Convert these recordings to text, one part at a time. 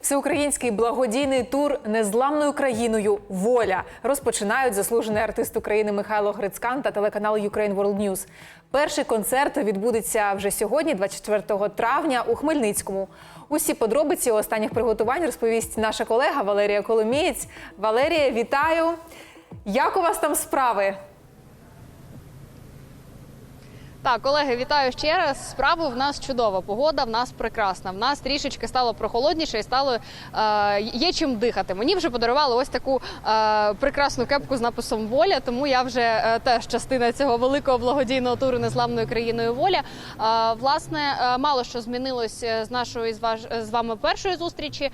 Всеукраїнський благодійний тур незламною країною Воля розпочинають заслужений артист України Михайло Грицькан та телеканал Ukraine World News. Перший концерт відбудеться вже сьогодні, 24 травня, у Хмельницькому. Усі подробиці останніх приготувань розповість наша колега Валерія Коломієць. Валерія, вітаю! Як у вас там справи? Так, колеги, вітаю ще раз. Справи в нас чудова. Погода в нас прекрасна. В нас трішечки стало прохолодніше і стало е, є чим дихати. Мені вже подарували ось таку е, прекрасну кепку з написом Воля. Тому я вже е, теж частина цього великого благодійного туру незламною країною воля. Е, власне, е, мало що змінилось е, з нашої з, ваш, з вами першої зустрічі.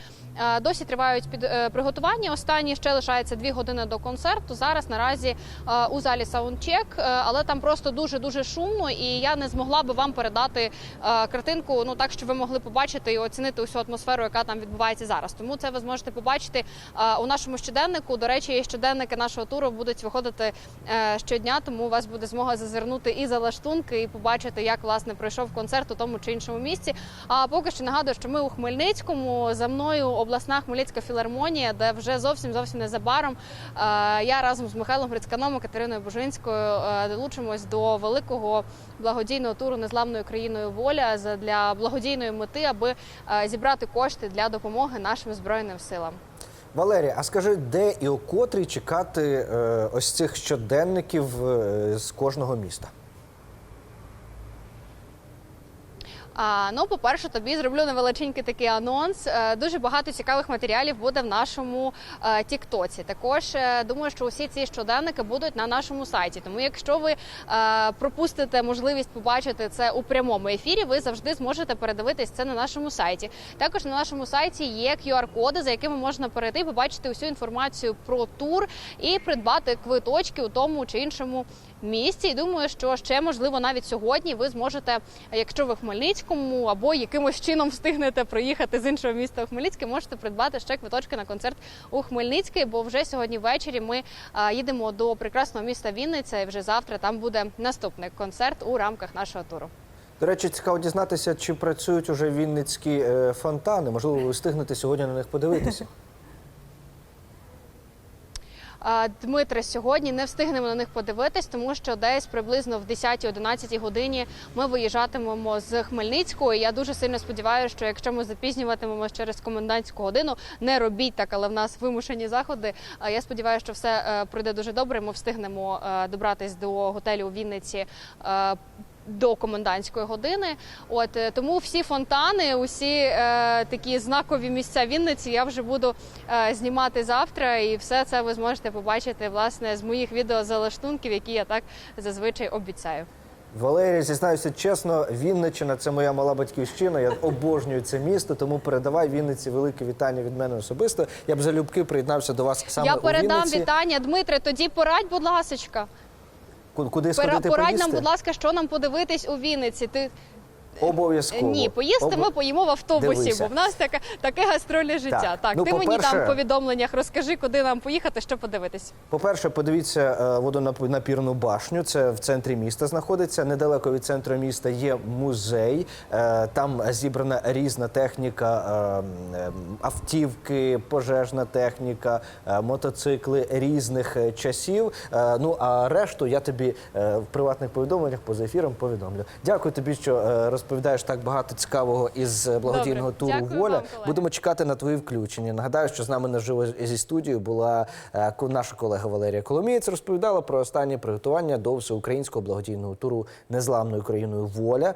Е, Досі тривають під е, приготування. Останні ще лишається дві години до концерту. Зараз наразі е, у залі саундчек, е, але там просто дуже дуже шумно, і я не змогла би вам передати е, картинку, ну так, щоб ви могли побачити і оцінити усю атмосферу, яка там відбувається зараз. Тому це ви зможете побачити е, у нашому щоденнику. До речі, щоденники нашого туру будуть виходити е, щодня, тому у вас буде змога зазирнути і за лаштунки, і побачити, як власне пройшов концерт у тому чи іншому місці. А поки що нагадую, що ми у Хмельницькому за мною обласна Хмельницька філармонія, де вже зовсім зовсім незабаром я разом з Михайлом Грицьканом і Катериною Бужинською долучимось до великого благодійного туру незламною країною воля для благодійної мети, аби е, зібрати кошти для допомоги нашим збройним силам. Валерія, а скажи, де і у котрій чекати е, ось цих щоденників е, з кожного міста? А, ну, по-перше, тобі зроблю невеличенький такий анонс. Е, Дуже багато цікавих матеріалів буде в нашому е, Тіктоці. Також е, думаю, що усі ці щоденники будуть на нашому сайті. Тому, якщо ви пропустите можливість побачити це у прямому ефірі, ви завжди зможете передивитись це на нашому сайті. Також на нашому сайті є QR-коди, за якими можна перейти побачити усю інформацію про тур і придбати квиточки у тому чи іншому місці. І думаю, що ще можливо навіть сьогодні ви зможете, якщо ви в Хмельницькому або якимось чином встигнете проїхати з іншого міста у Хмельницьке, можете придбати ще квиточки на концерт у Хмельницький, бо вже сьогодні ввечері ми їдемо до прекрасного міста Вінниця, і вже завтра там буде наступний концерт у рамках нашого туру. До речі, цікаво дізнатися, чи працюють уже вінницькі е, фонтани. Можливо, ви встигнете сьогодні на них подивитися. Дмитре, сьогодні не встигнемо на них подивитись, тому що десь приблизно в 10-11 годині ми виїжджатимемо з Хмельницького. І я дуже сильно сподіваюся, що якщо ми запізнюватимемось через комендантську годину, не робіть так, але в нас вимушені заходи. А Я сподіваюся, що все е, пройде дуже добре. Ми встигнемо е, добратись до готелю у Вінниці. До комендантської години, от е, тому всі фонтани, усі е, такі знакові місця Вінниці я вже буду е, знімати завтра, і все це ви зможете побачити власне з моїх відео залаштунків, які я так зазвичай обіцяю. Валерія, зізнаюся чесно, Вінниччина це моя мала батьківщина. Я обожнюю це місто, тому передавай Вінниці велике вітання від мене особисто. Я б залюбки приєднався до вас саме я у передам Вінниці. вітання, Дмитре. Тоді порадь, будь ласочка. Ку- Куди сходити Порадь поїсти? нам, будь ласка, що нам подивитись у Вінниці. Ти Обов'язково. ні, поїсти Обо- ми поїмо в автобусі, Дивися. бо в нас таке таке гастрольне життя. Так, Так, ну, ти мені там в повідомленнях розкажи, куди нам поїхати, що подивитись. По-перше, подивіться е, водонапірну башню. Це в центрі міста знаходиться. Недалеко від центру міста є музей. Е, Там зібрана різна техніка, е, автівки, пожежна техніка, мотоцикли різних часів. Ну а решту я тобі в приватних повідомленнях поза ефіром повідомлю. Дякую тобі, що е, розповідаєш так багато цікавого із е, благодійного Добре. туру Дякую Воля. вам. Будемо чекати на твої включення. Нагадаю, що з нами наживо зі студією була е, наша колега Валерія Коломієць. Розповідала про останні приготування до всеукраїнського благодійного туру незламною країною Воля.